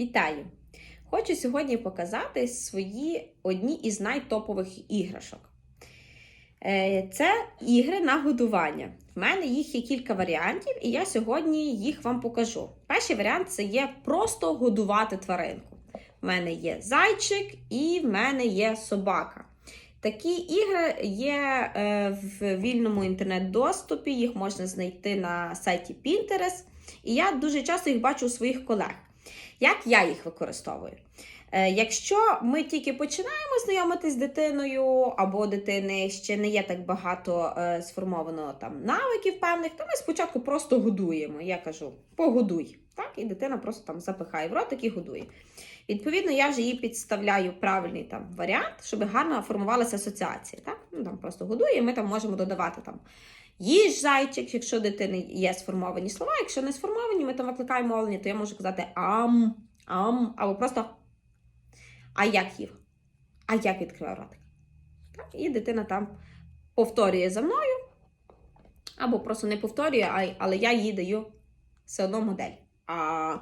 Вітаю! Хочу сьогодні показати свої одні із найтопових іграшок. Е, Це ігри на годування. В мене їх є кілька варіантів, і я сьогодні їх вам покажу. Перший варіант це є просто годувати тваринку. В мене є зайчик і в мене є собака. Такі ігри є е, в вільному інтернет-доступі, їх можна знайти на сайті Pinterest. І я дуже часто їх бачу у своїх колег. Як я їх використовую? Е, Якщо ми тільки починаємо знайомитись з дитиною, або дитини ще не є так багато е, сформовано там навиків певних, то ми спочатку просто годуємо. Я кажу, погодуй. Так, і дитина просто там запихає в ротик і годує. Відповідно, я вже їй підставляю правильний там варіант, щоб гарно формувалася асоціація. Так? Ну, там просто годує, і ми там можемо додавати там їж зайчик, якщо дитини є сформовані слова. Якщо не сформовані, ми там викликаємо мовлення, то я можу казати ам, ам, або просто а як їв? А як відкриває ротик? Так? І дитина там повторює за мною, або просто не повторює, але я їй даю все одно модель. А,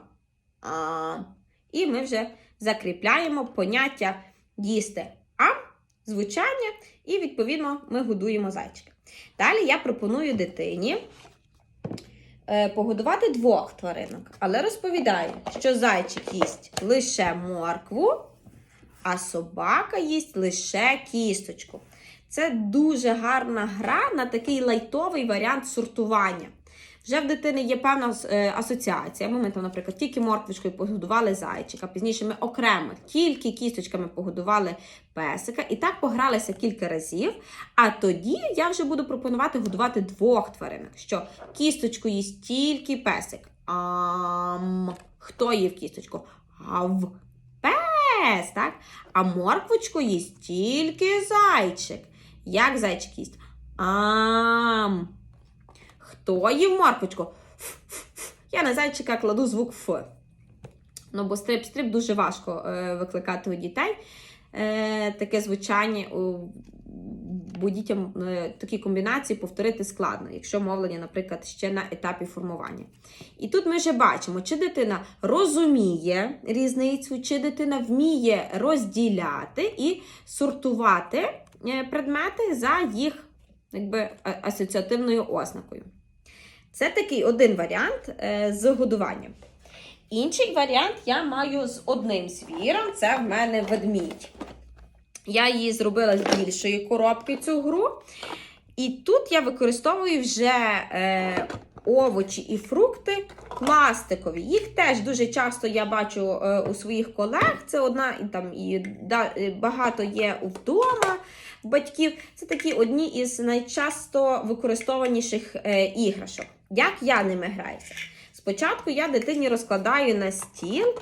а. І ми вже закріпляємо поняття їсти ам, звучання, і, відповідно, ми годуємо зайчика. Далі я пропоную дитині е, погодувати двох тваринок, але розповідаю, що зайчик їсть лише моркву, а собака їсть лише кісточку. Це дуже гарна гра на такий лайтовий варіант сортування. Вже в дитини є певна е, асоціація. Ми там, наприклад, тільки морквочкою погодували зайчика, пізніше ми окремо тільки кісточками погодували песика, і так погралися кілька разів. А тоді я вже буду пропонувати годувати двох тваринок. Що кісточку їсть тільки песик. Ам, хто їв кісточку? Ав. Пес, так? А морквочку їсть тільки зайчик. Як зайчик їсть? Ам. Хто їв морквочку? Ф-ф-ф. Я на зайчика кладу звук Ф. Ну, бо стрип-стрип дуже важко е, викликати у дітей. Е, таке звучання, у, бо дітям е, такі комбінації повторити складно, якщо мовлення, наприклад, ще на етапі формування. І тут ми вже бачимо, чи дитина розуміє різницю, чи дитина вміє розділяти і сортувати е, предмети за їх якби, асоціативною ознакою. Це такий один варіант е, з годуванням. Інший варіант я маю з одним звіром, це в мене ведмідь. Я її зробила з більшої коробки цю гру. І тут я використовую вже е, овочі і фрукти пластикові. Їх теж дуже часто я бачу е, у своїх колег. Це одна там і да, багато є вдома батьків. Це такі одні із найчасто використованіших е, іграшок. Як я ними граюся? Спочатку я дитині розкладаю на стіл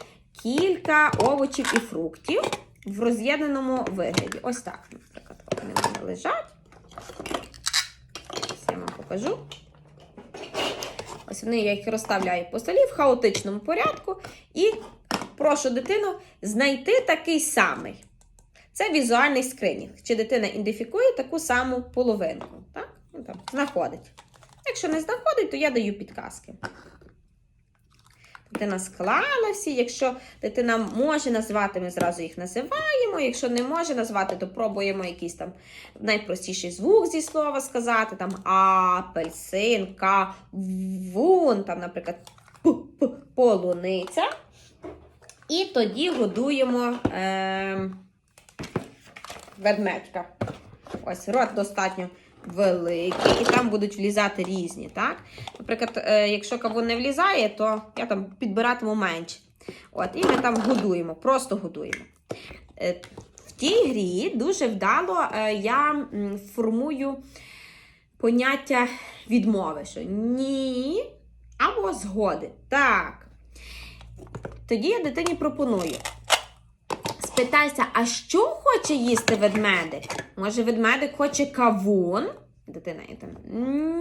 кілька овочів і фруктів в роз'єднаному вигляді. Ось так, наприклад, вони мене лежать. Ось я вам покажу. Ось вони я їх розставляю по столі в хаотичному порядку. І прошу дитину знайти такий самий. Це візуальний скринінг. Чи дитина ідентифікує таку саму половинку. Так? Ну, там, знаходить. Якщо не знаходить, то я даю підказки. Дитина склала всі. Якщо дитина може назвати, ми зразу їх називаємо. Якщо не може назвати, то пробуємо якийсь там найпростіший звук зі слова сказати. Там апельсин, кавун, там, наприклад, п-п, полуниця. І тоді годуємо е, ведмедька. Ось рот достатньо великий, і там будуть влізати різні. так? Наприклад, е, якщо кавун не влізає, то я там підбиратиму менше. От, і ми там годуємо, просто годуємо. Е, В тій грі дуже вдало е, я формую поняття відмови, що ні або згоди. Так. Тоді я дитині пропоную. Спитайся, а що хоче їсти ведмедик? Може, ведмедик хоче кавун? Дитина і там.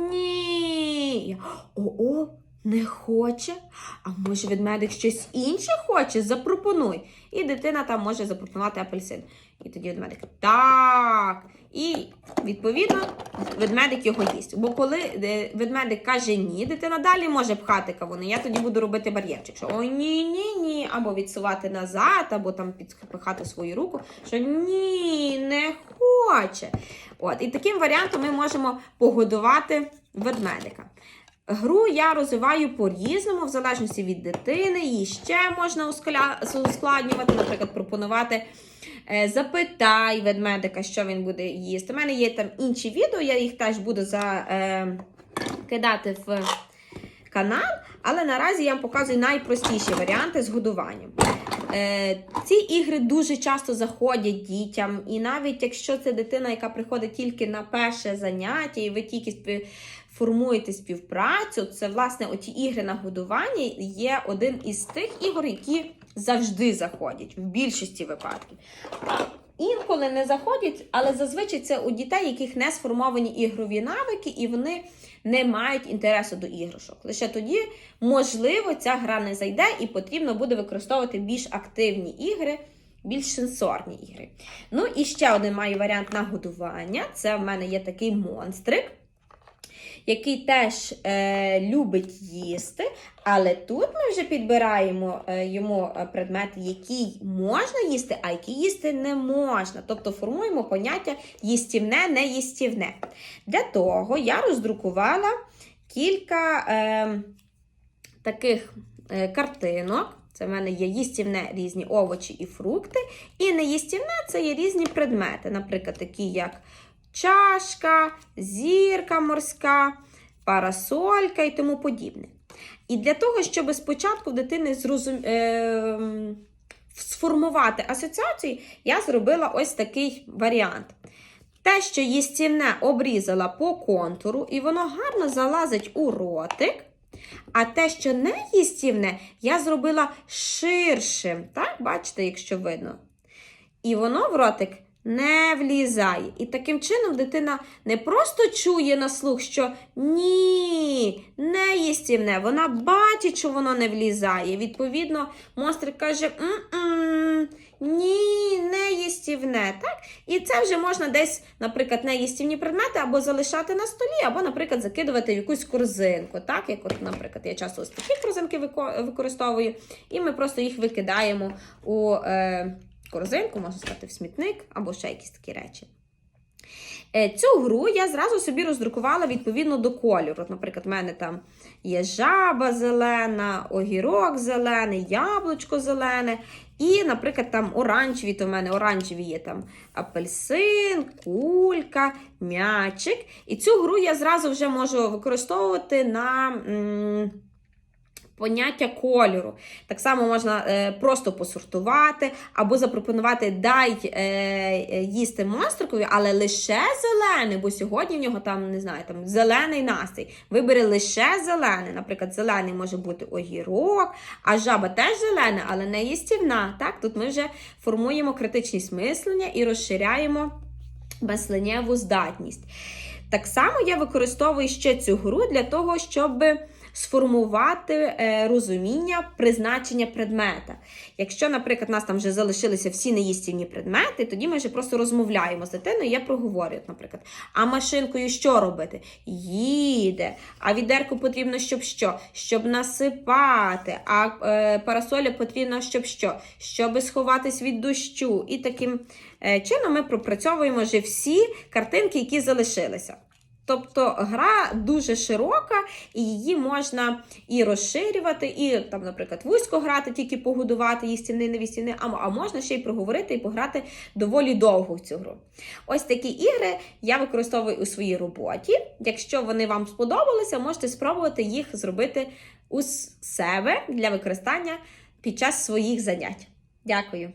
Ні. О-о, не хоче. А може ведмедик щось інше хоче? Запропонуй. І дитина там може запропонувати апельсин. І тоді ведмедик так. І відповідно ведмедик його їсть. Бо коли е, ведмедик каже ні, дитина далі може пхати кавуни. Я тоді буду робити бар'єрчик. Що о, ні, ні, ні. або відсувати назад, або там підпихати свою руку, що ні, не хоче. От, і таким варіантом ми можемо погодувати ведмедика. Гру я розвиваю по-різному, в залежності від дитини. Її ще можна ускладнювати, наприклад, пропонувати е, запитай ведмедика, що він буде їсти. У мене є там інші відео, я їх теж буду за, е, в канал, але наразі я вам показую найпростіші варіанти з годуванням. Е, ці ігри дуже часто заходять дітям, і навіть якщо це дитина, яка приходить тільки на перше заняття, і ви тільки формуєте співпрацю, це власне оті ігри на годування є один із тих ігор, які завжди заходять в більшості випадків. Інколи не заходять, але зазвичай це у дітей, яких не сформовані ігрові навики, і вони не мають інтересу до іграшок. Лише тоді, можливо, ця гра не зайде і потрібно буде використовувати більш активні ігри, більш сенсорні ігри. Ну і ще один маю варіант на годування. Це в мене є такий монстрик, який теж е, любить їсти. Але тут ми вже підбираємо е, йому е, предмети, які можна їсти, а які їсти не можна. Тобто формуємо поняття їстівне, неїстівне. Для того я роздрукувала кілька е, таких е, картинок. Це в мене є їстівне різні овочі і фрукти. І неїстівне це є різні предмети, наприклад, такі як чашка, зірка морська, парасолька і тому подібне. І для того, щоб спочатку дитини зрозум... е... сформувати асоціації, я зробила ось такий варіант. Те, що їстівне обрізала по контуру, і воно гарно залазить у ротик. А те, що не їстівне, я зробила ширшим. Так, бачите, якщо видно. І воно в ротик не влізає. І таким чином дитина не просто чує на слух, що ні, не їстівне. Вона бачить, що воно не влізає. Відповідно, монстрик каже: «М-м, ні, не їстівне. Так? І це вже можна десь, наприклад, неїстівні предмети або залишати на столі, або, наприклад, закидувати в якусь корзинку. Так? Як, от, наприклад, я часто ось такі корзинки використовую, і ми просто їх викидаємо у. Е, корзинку, можна сказати, в смітник або ще якісь такі речі. Е, Цю гру я зразу собі роздрукувала відповідно до кольору. Наприклад, в мене там є жаба зелена, огірок зелений, яблучко зелене. І, наприклад, там оранжеві, то в мене оранжеві є там апельсин, кулька, м'ячик. І цю гру я зразу вже можу використовувати на. м, Поняття кольору. Так само можна е, просто посортувати, або запропонувати дай е, їсти монстрикові, але лише зелений, бо сьогодні в нього там, не знаю, там зелений настрій. Вибери лише зелений. Наприклад, зелений може бути огірок, а жаба теж зелена, але не їстівна. Так? Тут ми вже формуємо критичність мислення і розширяємо мисленнєву здатність. Так само я використовую ще цю гру для того, щоб сформувати е, розуміння призначення предмета. Якщо, наприклад, у нас там вже залишилися всі неїстівні предмети, тоді ми вже просто розмовляємо з дитиною, я проговорюю, наприклад, а машинкою що робити? Їде. А відерку потрібно, щоб що? Щоб насипати. А е, парасоля потрібно, щоб що? Щоб сховатись від дощу. І таким е, чином ми пропрацьовуємо вже всі картинки, які залишилися. Тобто гра дуже широка, і її можна і розширювати, і там, наприклад, вузько грати, тільки погодувати їстівний, невістівний, а, а можна ще й проговорити і пограти доволі довго в цю гру. Ось такі ігри я використовую у своїй роботі. Якщо вони вам сподобалися, можете спробувати їх зробити у себе для використання під час своїх занять. Дякую!